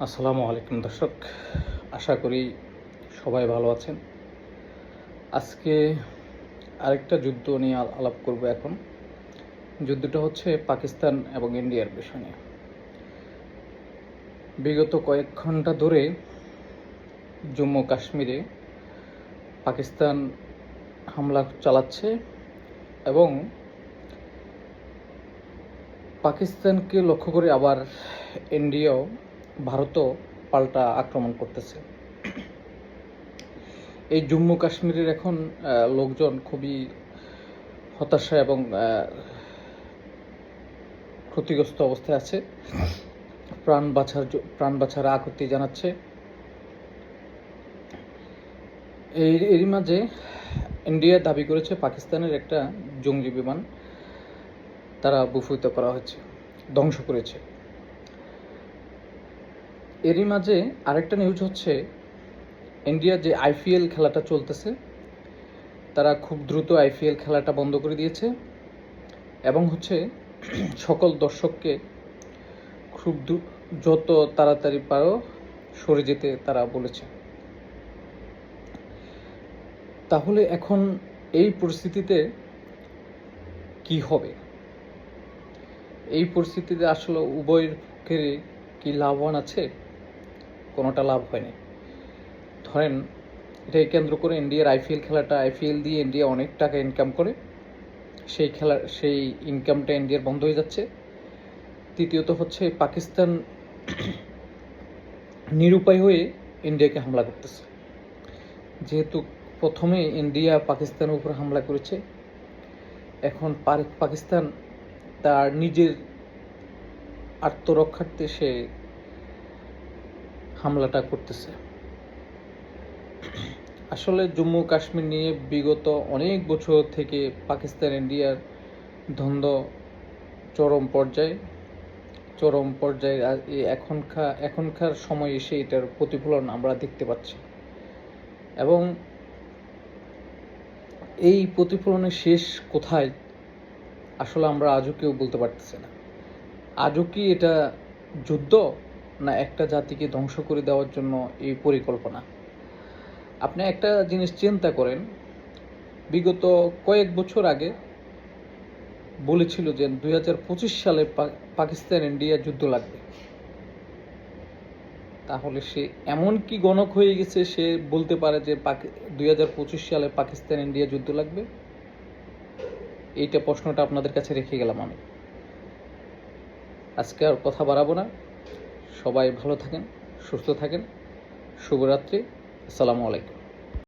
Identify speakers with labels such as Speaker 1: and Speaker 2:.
Speaker 1: আসসালামু আলাইকুম দর্শক, আশা করি সবাই ভালো আছেন। আজকে আরেকটা যুদ্ধ নিয়ে আল- আলাপ করব এখন। যুদ্ধটা হচ্ছে পাকিস্তান এবং ইন্ডিয়ার বিষয় নিয়ে। বিগত কয়েক ঘণ্টা ধরে জম্মু কাশ্মীরে পাকিস্তান হামলা চালাচ্ছে এবং পাকিস্তানকে লক্ষ্য করে আবার ইন্ডিয়াও ভারতও পাল্টা আক্রমণ করতেছে। এই জম্মু কাশ্মীরের এখন লোকজন খুবই হতাশা এবং ক্ষতিগ্রস্ত অবস্থায় আছে। প্রাণ বাঁচার প্রাণ বাঁচার আকুতি জানাচ্ছে। এই এরই মাঝে ইন্ডিয়া দাবি করেছে পাকিস্তানের একটা জঙ্গি বিমান তারা বুফিত করা হয়েছে, ধ্বংস করেছে। এরই মাঝে আরেকটা নিউজ হচ্ছে ইন্ডিয়ার যে আইপিএল খেলাটা চলতেছে, তারা খুব দ্রুত আইপিএল খেলাটা বন্ধ করে দিয়েছে এবং হচ্ছে সকল দর্শককে খুব যত তাড়াতাড়ি পারো সরে যেতে তারা বলেছে। তাহলে এখন এই পরিস্থিতিতে কি হবে? এই পরিস্থিতিতে আসলে উভয়ের পক্ষেরই কি লাভবান আছে? কোনোটা লাভ হয়নি। ধরেন, এটাকে কেন্দ্র করে ইন্ডিয়ার আইপিএল খেলাটা, আইপিএল দিয়ে ইন্ডিয়া অনেক টাকা ইনকাম করে। সেই খেলা, সেই ইনকামটা ইন্ডিয়ার বন্ধ হয়ে যাচ্ছে। তৃতীয়ত হচ্ছে পাকিস্তান নিরুপায় হয়ে ইন্ডিয়াকে হামলা করতেছে। যেহেতু প্রথমে ইন্ডিয়া পাকিস্তানের উপর হামলা করেছে, এখন পাকিস্তান তার নিজের আত্মরক্ষার্থে সে হামলাটা করতেছে। আসলে জম্মু কাশ্মীর নিয়ে বিগত অনেক বছর থেকে পাকিস্তান ইন্ডিয়ার দ্বন্দ্ব চরম পর্যায়ে চরম পর্যায়ে এখনকার এখনকার সময় এসে এটার প্রতিফলন আমরা দেখতে পাচ্ছি। এবং এই প্রতিফলনের শেষ কোথায় আসলে আমরা আজও কেউ বলতে পারতেছি না। আজও কি এটা যুদ্ধ? না, একটা জাতিকে ধ্বংস করে দেওয়ার জন্য এই পরিকল্পনা। আপনি একটা জিনিস চিন্তা করেন, বিগত কয়েক বছর আগে বলেছিল যে দুই হাজার পঁচিশ সালে পাকিস্তান ইন্ডিয়া যুদ্ধ লাগবে। তাহলে সে এমন কি গণক হয়ে গেছে, সে বলতে পারে যে দুই হাজার পঁচিশ সালে পাকিস্তান ইন্ডিয়া যুদ্ধ লাগবে? এইটা প্রশ্নটা আপনাদের কাছে রেখে গেলাম আমি। আজকে আর কথা বাড়াবো না। সবাই ভালো থাকেন সুস্থ থাকেন। শুভরাত্রি। আসসালামু আলাইকুম।